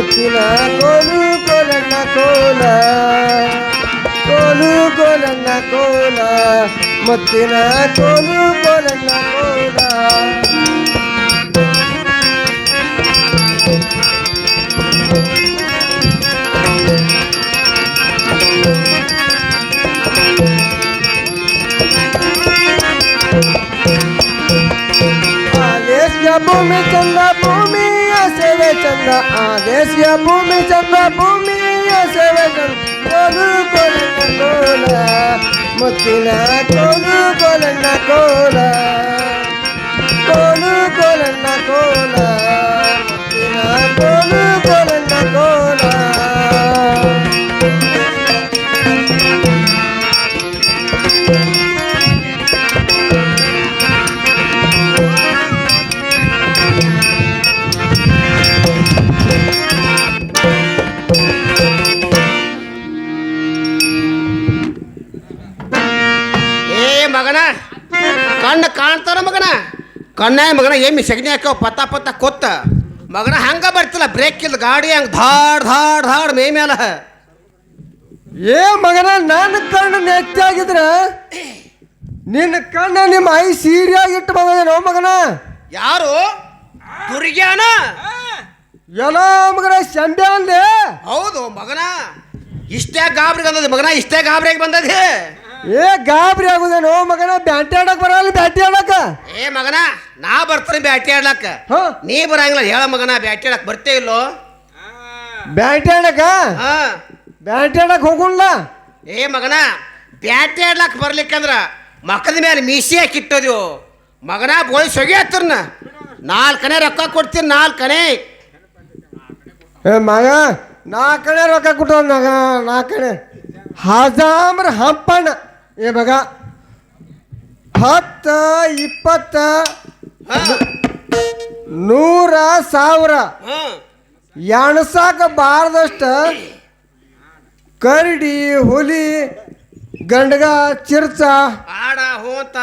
ಮುತ್ತಿನ ಕೋಲು ಕೋಲಣ್ಣ ಕೋಲ ಕೋಲು ಕೋಲಣ್ಣ ಕೋಲ ಮುತ್ತಿನ ಕೋಲು ಕೋಲಣ್ಣ ಕೋಲ చంద్ర ఆదేశ్య భూమి చంద్ర భూమి కొలన్న కోల ముత్తిన కోలు కొలన్న ಕಣ್ಣಾಗ ಮಗನ ಏಮಿ ಸಗಣಿ ಹಾಕೋ ಪತ್ತ ಪತ್ತ ಕೊತ್ತ. ಮಗನ ಹಂಗ ಬರ್ತಿಲ್ಲ ಬ್ರೇಕ್ ಇಲ್ಲ ಗಾಡಿ ಹಂಗ ಧಾಡ್ ಧಾಡ್ ಧಾಡ್ ಮೇ ಮ್ಯಾಲ. ಏ ಮಗನ ನನ್ನ ಕಣ್ಣು ನೆಚ್ಚಾಗಿದ್ರ ನಿನ್ನ ಕಣ್ಣ ನಿಮ್ಮ ಐ ಸೀರಿಯಾಗಿ ಇಟ್ಟು ಬಂದೇನೋ ಮಗನ? ಯಾರು? ದುರ್ಗ್ಯಾನ? ಎಲ್ಲ ಮಗನ ಸಂಡೆ ಅಂದೆ. ಹೌದು ಮಗನ. ಇಷ್ಟೇ ಗಾಬರಿಗೆ ಬಂದದ ಮಗನ ಇಷ್ಟೇ ಗಾಬರಿಗೆ ಬಂದದೆ. ಏ ಗಾಬರಿ ಆಗುದೇನೋ ಮಗನ ಬ್ಯಾಟಿ ಆಡಕ್ ಬರಲ್ಲ ಬ್ಯಾಟಿ ಆಡಕ. ಏ ಮಗನ ನಾ ಬರ್ತೀನಿ ಬ್ಯಾಟಿ ಆಡ್ಲಕ್ಕ. ಹ. ನೀ ಬರಂಗಿಲ್ಲ ಹೇಳ ಮಗನ ಬ್ಯಾಟಿ ಆಡಕ್ ಬರ್ತೇ ಇಲ್ಲೋ? ಬ್ಯಾಟಿ ಆಡಕ? ಹಾ. ಬ್ಯಾಟಿ ಆಡಕ್ ಹೋಗುಲ್ಲ ಏ ಮಗನ ಬ್ಯಾಟಿ ಆಡ್ಲಕ್ ಬರ್ಲಿಕ್ಕಂದ್ರ ಮಕ್ಕದ ಮೇಲೆ ಮೀಸಿ ಹಾಕಿಟ್ಟೋದು ಮಗನ ಬೋಳಿ ಸೊಗೆ ಹತ್ತರ್ನ. ನಾಲ್ಕನೇ ರೊಕ್ಕ ಕೊಡ್ತೀನಿ ನಾಲ್ಕನೇ ಏ ಮಗ ನಾಲ್ಕನೇ ರೊಕ್ಕ ಕೊಟ್ಟ ಮಗ ನಾಲ್ಕನೇ ಹಜಾಮ್ರ ಹಂಪಣ್ಣ. ಏ ಮಗ ಹತ್ತ ಇಪ್ಪತ್ತ ನೂರ ಸಾವಿರ. ಎಣಸಾಕ ಬಾರದಷ್ಟ ಕರಡಿ ಹುಲಿ ಗಂಡಗ ಚಿರ್ಚ. ಆಡ ಹೋತ.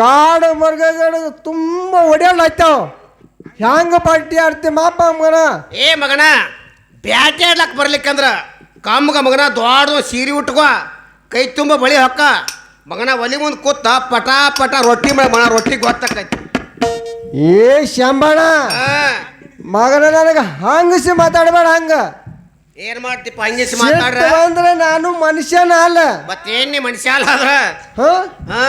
ಕಾಡು ಮರ್ಗಗಳು ತುಂಬ ಒಡ್ಯಾಡ್ಲಾಯ್ತಾವ ಹ್ಯಾಂಗ ಪಾರ್ಟಿ ಆಡ್ತಿ ಮಾಪ ಮಗನ? ಏ ಮಗನ ಬ್ಯಾಟಿ ಆಡ್ಲಕ್ ಬರ್ಲಿಕ್ಕಂದ್ರ ಕಮ್ಮಗ ಮಗನ ದೊಡ್ಡ ಸೀರೆ ಉಟ್ಕೋ. ಕೈ ತುಂಬ ಬಳಿ ಹೊಕ್ಕ. ಮಗನ ಒಲಿ ಮುಂದೆ ಕೂತ ಪಟ ಪಟ ರೊಟ್ಟಿ ಮಾಡಿ ಮಗನ ರೊಟ್ಟಿ ಗೊತ್ತಾಕೈತಿ. ಏ ಶಂಬಣ ಮಗನ ನನಗೆ ಹಂಗಸಿ ಮಾತಾಡಬೇಡ ಹಂಗ. ಏನ್ ಮಾಡ್ತಿಪ್ಪ ಹಂಗಿಸಿ ಮಾತಾಡ್ರ? ಅಂದ್ರೆ ನಾನು ಮನುಷ್ಯನ ಅಲ್ಲ. ಮತ್ತೇನ್ ನೀ ಮನುಷ್ಯ ಅಲ್ಲ ಅದ್ರ ಹ.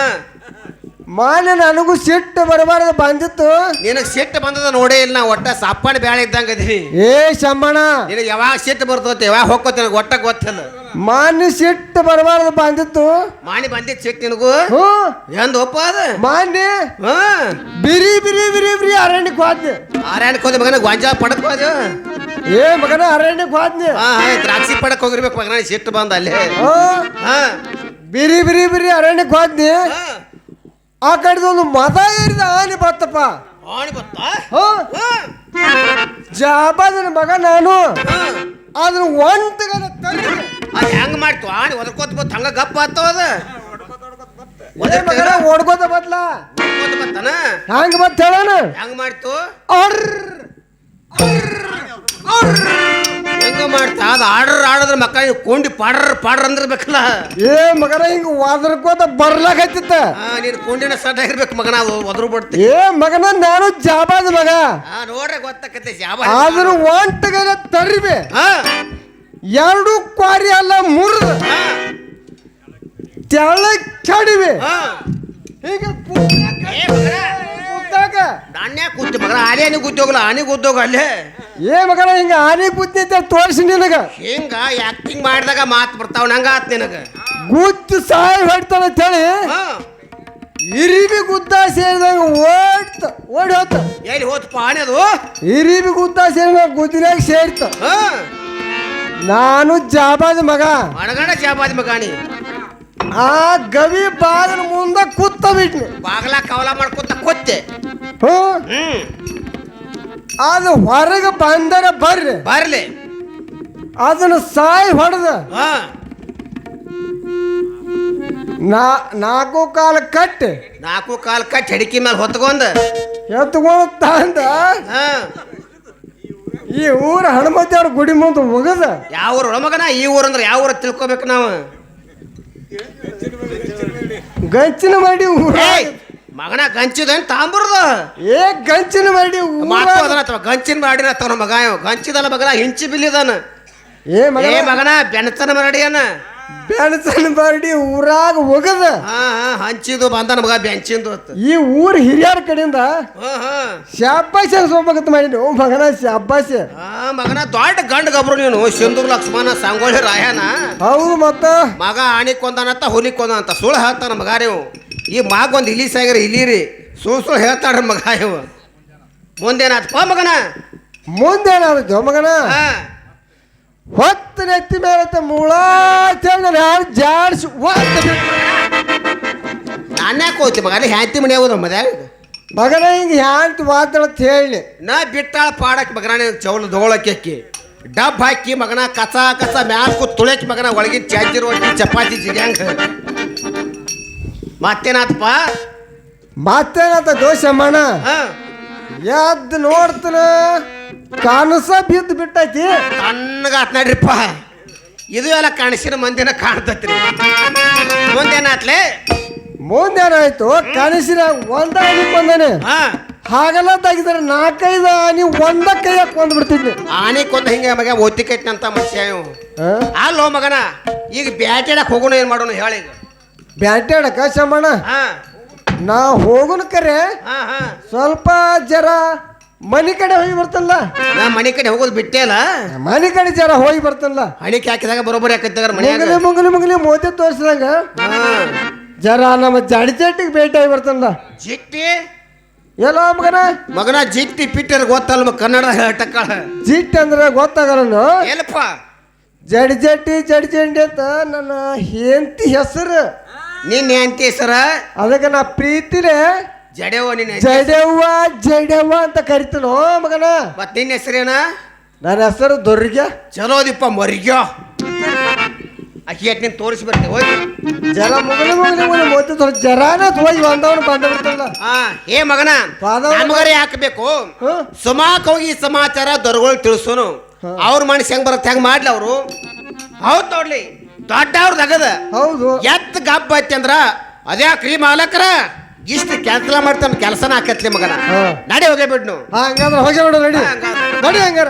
ಹಾ ಮಾನ್ಯ ನನಗೂ ಸಿಟ್ಟು ಬರಬಾರ್ದು ಬಂದಿತ್ತು. ನಿನಗ್ ಸಿಟ್ಟು ಬಂದದ ನೋಡೇ ಇಲ್ಲ ನಾ ಒಟ್ಟ ಸಪ್ಪನ ಬ್ಯಾಳೆ ಇದ್ದಂಗ ಅದೀನಿ ಏ ಶಮ್ಮಣ್ಣ ನಿನಗೆ ಯಾವಾಗ ಸಿಟ್ಟು ಬರ್ತೈತೆ ಯಾವಾಗ ಹೋಗ್ಕೋತ ನನಗೆ ಒಟ್ಟ ಗೊತ್ತಿಲ್ಲ. ಮಾನ್ಯ ಸಿಟ್ಟು ಬರಬಾರ್ದು ಬಂದಿತ್ತು. ಮಾಣಿ ಬಂದಿತ್ತು ಸಿಟ್ಟು ನಿನಗೂ? ಹ್ಞೂ. ಎಂದ ಒಪ್ಪ ಅದ? ಮಾನ್ಯ ಹಾ. ಬಿರಿ ಬಿರಿ ಬಿರಿ ಬಿರಿ ಅರಣ್ಯಕ್ಕೆ ಹೋದ್ನೆ. ಅರಣ್ಯ ಹೋದ ಮಗನ ಗೊಂಜಾಳ ಪಡಕ್ ಹೋದ? ಏ ಮಗನ ಅರಣ್ಯಕ್ಕೆ ಹೋದ್ನೆ. ಹಾ ಹಾ ದ್ರಾಕ್ಷಿ ಪಡಕ್ ಹೋಗಿರ್ಬೇಕು ಮಗನ ಸಿಟ್ಟು ಬಂದ ಅಲ್ಲಿ. ಹಾ ಹಾ. ಬಿರಿ ಬಿರಿ ಬಿರಿ ಅರಣ್ಯಕ್ಕೆ ಹೋದ್ನಿ. ಹಾ. ಆ ಕಡೆದೊಂದು ಮದ ಏರಿದ ಆನೆ ಬತ್ತಪ್ಪ. ಆಣಿ ಬತ್ತ? ಹಾ. ಜಾಬಾದನ ಮಗ ನಾನು. ಆದ್ರೆ ಅದನ್ನ ಒಂಟಗನ ತಂದೆ ಅದು ಹೆಂಗ್ ಮಾಡ್ತು? ಆಣಿ ಒದರ್ಕೋತ ಬತ್ ಹಂಗ ಗಪ್ಪ ಆತ್ತವ ಅದ? ಏ ಮಗನ ಓಡ್ಕೋತ ಬತ್ಲ. ಒದರ್ಕೋತ ಬತ್ತನ? ಹಂಗ ಬತ್ತ ಹೇಳೋಣ? ಹೆಂಗ್ ಮಾಡ್ತು? ಅರ್ರ್. ಹೆಂಗ ಮಾಡ್ತಾ ಅದು ಆಡ್ರ ಆಡಿದ್ರ ಮಕ್ಕ ಕೊಂಡಿ ಪಾಡ್ರ ಪಾಡ್ರ ಅಂದಿರ್ಬೇಕಲ್ಲ. ಏ ಮಗನ ಹಿಂಗ ಒದರ್ಕೋತ ಬರ್ಲಾಕತ್ತಿತ್ತ ಹಾ ನೀನು ಕೊಂಡಿನ ಸಡ್ ಆಗಿರ್ಬೇಕು ಮಗನ ಅದು ಒದ್ರು ಬಿಡ್ತಿ. ಏ ಮಗನ ನಾನು ಜಾಬಾದ ಮಗ. ಹಾ ನೋಡ್ರೆ ಗೊತ್ತಾಕತ್ತೆ ಯಾವ ಆದ್ರೂ ಒಂಟಗನ ತರಿಬೆ ಹಾ ಎರಡು ಕ್ವಾರಿ ಅಲ್ಲ ಮುರಿದ. ಹಾ ತೆಳ ಕಡಿವೆ ಹಾ ಹೀಗೆ ಕೂತ ಮಗನ ಆನೆ ಗುದ್ದೋಗಲ್ಲ ಆನೆ ಗುದ್ದೋಗ ಅಲ್ಲೇ. ಏ ಮಗನ ಹಿಂಗ ಆನೆ ಅಂತ ತೋರಿಸಿ ನಿನಗ. ಹಿಂಗ ಆಕ್ಟಿಂಗ್ ಮಾಡಿದಾಗ ಮಾತು ಬರ್ತಾವ ನಂಗ ಆತ್ ನಿನಗ. ಗುದ್ದು ಸಾಯಿ ಹೊಡ್ತಾನ ಅಂತ ಹೇಳಿ ಹಾ. ಇರಿಬಿ ಗುದ್ದ ಸೇರಿದಂಗ ಓಡ್ತ ಓಡಿ ಹೋತ. ಎಲ್ಲಿ ಹೋತಪ್ಪ ಪಾಣಿ ಅದು? ಇರಿಬಿ ಗುದ್ದ ಸೇರಿದ ಗುದ್ದಿನಾಗ ಸೇರ್ತ. ಹಾ. ನಾನು ಜಾಬಾದ ಮಗ. ಅಣಗಣ ಜಾಬಾದಿ ಮಗಾಣಿ ಆ ಗವಿ ಬಾಗಿಲ ಮುಂದೆ ಕೂತ ಬಿಟ್ನಿ. ಬಾಗಲ ಕವಲ ಮಾಡ್ಕೊತ ಕೊತ್ತೆ ಹ್ಞೂ ಹ್ಮ್. ಅದು ಹೊರಗೆ ಬಂದರ ಬರ್ರಿ. ಬರ್ಲಿ. ಅದನ್ನ ಸಾಯಿ ಹೊಡೆದ. ಹಾ. ನಾ ನಾಲ್ಕು ಕಾಲ ಕಟ್ಟಿ. ನಾಲ್ಕು ಕಾಲ ಕಟ್ ಹೆಡಿಕಿ ಮೇಲೆ ಹೊತ್ಕೊಂಡ. ಎತ್ಕೊಂಡು ತಂದ ಹಾ. ಈ ಊರ ಹನುಮತಿ ಅವ್ರ ಗುಡಿ ಮುಂದೆ ಒಗದ ಯಾವ ಊರು? ಮಗನ ಈ ಊರು ಅಂದ್ರೆ ಯಾವ ಊರು ತಿಳ್ಕೊಬೇಕು ನಾವು. ಗಂಚಿನ ಮಾಡಿ ಊರ. ಮಗನ ಗಂಚಿದೇನ್ ತಾಂಬರ್ದ? ಏ ಗಂಚಿನ ಮಾಡಿ ಅಥವಾ ಗಂಚಿನ ಮಾಡಿ ಅಥವಾ ಮಗ ಗಂಚಿದನ ಗಂಚಿದಲ್ಲ ಮಗನ ಹಿಂಚಿ ಬಿಲ್ಲಿದಾನ. ಏ ಮಗ ಏ ಮಗನ ಬೆಣತನ ಮರಡಿಯನ. ಬೆಣಸನ ಮರಡಿ ಊರಾಗ ಹೋಗದ ಹಂಚಿದು ಬಂದನ ಮಗ ಬೆಂಚಿಂದು ಈ ಊರ್ ಹಿರಿಯರ ಕಡೆಯಿಂದ ಶಾಬಾಸ್ ಸೋಮಗತ್ ಮಾಡಿ ಓ ಮಗನ ಶಾಬಾಸ್ ಆ ಮಗನ ದೊಡ್ಡ ಗಂಡ ಗಬ್ರು ನೀನು ಸಿಂಧು ಲಕ್ಷ್ಮಣ ಸಂಗೊಳ್ಳಿ ರಾಯನ ಹೌದು ಮತ್ತ. ಮಗ ಆಣಿ ಕೊಂದನಂತ ಹುಲಿ ಕೊಂದನಂತ ಸುಳ್ಳು ಹೇಳ್ತಾನ ಮಗ ನೀವು ಈ ಮಾಗ ಒಂದು ಇಲಿ ಸಾಗರ ಇಲಿರಿ ಸುಳ್ಳು ಹೇಳ್ತಾಡ್ರಿ ಮಗ ಇವ. ಪಾ ಮಗನ. ಮುಂದೇನಾದ್ರು ಮಗನ? ಹಾ. ಹೊತ್ತು ನೆತ್ತಿ ಮೇಲೆ ಮೂಳ ಯಾರು ಜಾಡ್ಸಿ ಒತ್ತು ಹೋಗ್ತಿ ಮಗ? ಅಲ್ಲಿ ಹ್ಯಾಂತಿ ಮನೆ ಹೋದ ಮದ ಮಗನ ಹಿಂಗೆ ಹ್ಯಾಂತಿ ಮಾತಾಡತ್ ಹೇಳಿ ನಾ ಬಿಟ್ಟಾಳ ಪಾಡಕ್ಕೆ ಮಗನ ಚೌಳ ದೋಳಕ್ಕೆ ಅಕ್ಕಿ ಡಬ್ ಹಾಕಿ ಮಗನ ಕಸ ಕಸ ಮ್ಯಾಲ್ ಕೂತ್ ತುಳಕಿ ಮಗನ ಒಳಗಿನ ಚಾಚಿರೋ ಚಪಾತಿ ಜಿಗ್ಯಾಂಗ. ಮತ್ತೇನಾತಪ್ಪ? ಮತ್ತೇನಾತ ದೋಷ ಮಣ? ಎದ್ದು ನೋಡ್ತನ ಕಾನಸ ಬಿದ್ದು ಬಿಟ್ಟೈತಿ. ತಣ್ಣಗಾತ್ ನಡ್ರಿಪ್ಪ. ಇದು ಎಲ್ಲ ಕಾಣಿಸಿನ ಮಂದಿನ ಕಾಣ್ತತ್ರಿ. ಮುಂದೇನಾತ್ಲೆ? ಮುಂದೇನಾಯ್ತು? ಕನಸಿನ ಒಂದ ಬಂದಾನೆ. ಹಾ. ಹಾಗೆಲ್ಲ ತೆಗಿದ್ರೆ ನಾಲ್ಕೈದು ಆನಿ ಒಂದ ಕೈಯಾಗ ಕೊಂದ್ ಬಿಡ್ತಿದ್ವಿ ಆನೆ ಕೊಂದ ಹಿಂಗೆ ಮಗ ಒತ್ತಿ ಕಟ್ಟಿನಂತ ಮನುಷ್ಯ? ಅಲ್ಲೋ ಮಗನ ಈಗ ಬ್ಯಾಟೆಡಕ್ಕೆ ಹೋಗೋಣ ಏನು ಮಾಡೋಣ ಹೇಳಿ ಬ್ಯಾಟ್ಯಾಡಕ ಶಮಣ ಹಾ. ನಾ ಹೋಗುನ ಕರೆ ಹಾ ಹಾ. ಸ್ವಲ್ಪ ಜರ ಮನಿ ಕಡೆ ಹೋಗಿ ಬರ್ತಲ್ಲ. ನಾ ಮನೆ ಕಡೆ ಹೋಗೋದು ಬಿಟ್ಟೆ ಅಲ್ಲ? ಮನಿ ಕಡೆ ಜರ ಹೋಗಿ ಬರ್ತಲ್ಲ. ಹಣಿಕೆ ಹಾಕಿದಾಗ ಬರೋಬರಿ ಹಾಕತ್ತಾರ ಮನ್ಯಾಗ. ಮುಂಗಲಿ ಮುಂಗಲಿ ಮುಂಗಲಿ ಮೋತಿ ತೋರಿಸಿದಾಗ ಜರ ನಮ್ಮ ಜಡಿ ಚಟ್ಟಿಗೆ ಭೇಟಿ ಆಗಿ ಬರ್ತಲ್ಲ. ಜಿಟ್ಟಿ? ಎಲ್ಲ ಮಗನ? ಮಗನ ಜಿಟ್ಟಿ ಪಿಟ್ಟರ್ ಗೊತ್ತಲ್ಲ ಕನ್ನಡ ಹೇಳ್ಟಕ್ಕಾಳ ಜಿಟ್ಟಿ ಅಂದ್ರೆ ಗೊತ್ತಾಗಲ್ಲ ಜಟ್ಟಿ ಜಡಿ ಜಂಡಿ ಅಂತ ನನ್ನ ಹೆಂಡತಿ ಹೆಸರು. ನಿನ್ನ ಹೆಂಡತಿ ಸರ? ಅದಕ್ಕೆ ನಾ ಪ್ರೀತಿಲೇ ಜಡೆವ ನಿನ್ನ ಜಡೆವ್ವ ಜಡೆವ್ವ ಅಂತ ಕರಿತನೋ ಮಗನ? ಮತ್ ನಿನ್ನ ಹೆಸರೇನ? ನನ್ನ ಹೆಸರು ದುರ್ಗ ಚಲೋದಿಪ್ಪ ಮರ್ಗ್ಯೋ. ಅಕ್ಕಿ ಎಟ್ ನೀನು ತೋರಿಸಿ ಬರ್ತೇವೆ ಹೋಗಿ ಜರ ಮಗನ ಮುಗಲಿ ಮುಗಲಿ ಮೊದ್ಲು ತೋರ್ ಜರಾನ ಹೋಗಿ ಬಂದವನು ಬಂದ ಬಿಡ್ತಲ್ಲ ಹಾ ಏ ಮಗನ ಪಾದವ- ನಮಗರೆ ಹಾಕಬೇಕು. ಸುಮಾಕ್ ಹೋಗಿ ಈ ಸಮಾಚಾರ ದೊರಗಳು ತಿಳಿಸೋನು. ಅವ್ರ ಮನಸ್ಸು ಹೆಂಗ್ ಬರುತ್ತೆ ಹೆಂಗ್ ಮಾಡ್ಲಿ ಅವರು? ಹೌದ್ ನೋಡ್ಲಿ. ದೊಡ್ಡವ್ರದ್ದು ಅಗದ ಹೌದು. ಎತ್ತ ಗಬ್ಬ ಐತಿ ಅಂದ್ರ ಅದ್ಯಾಕ್ರಿ ಮಾಲಕರ. ಇಷ್ಟು ಕ್ಯಾನ್ಸಲ್ ಮಾಡ್ತಾನ ಕೆಲಸನ ಹಾಕತ್ಲಿ ಮಗನ. ಹಾ. ನಡಿ ಹೋಗೇ ಬಿಡ್ನು. ಹಂಗಂದ್ರೆ ಹೋಗಿ ಬಿಡು ನಡಿ. ನಡಿ ಹಂಗಾರ.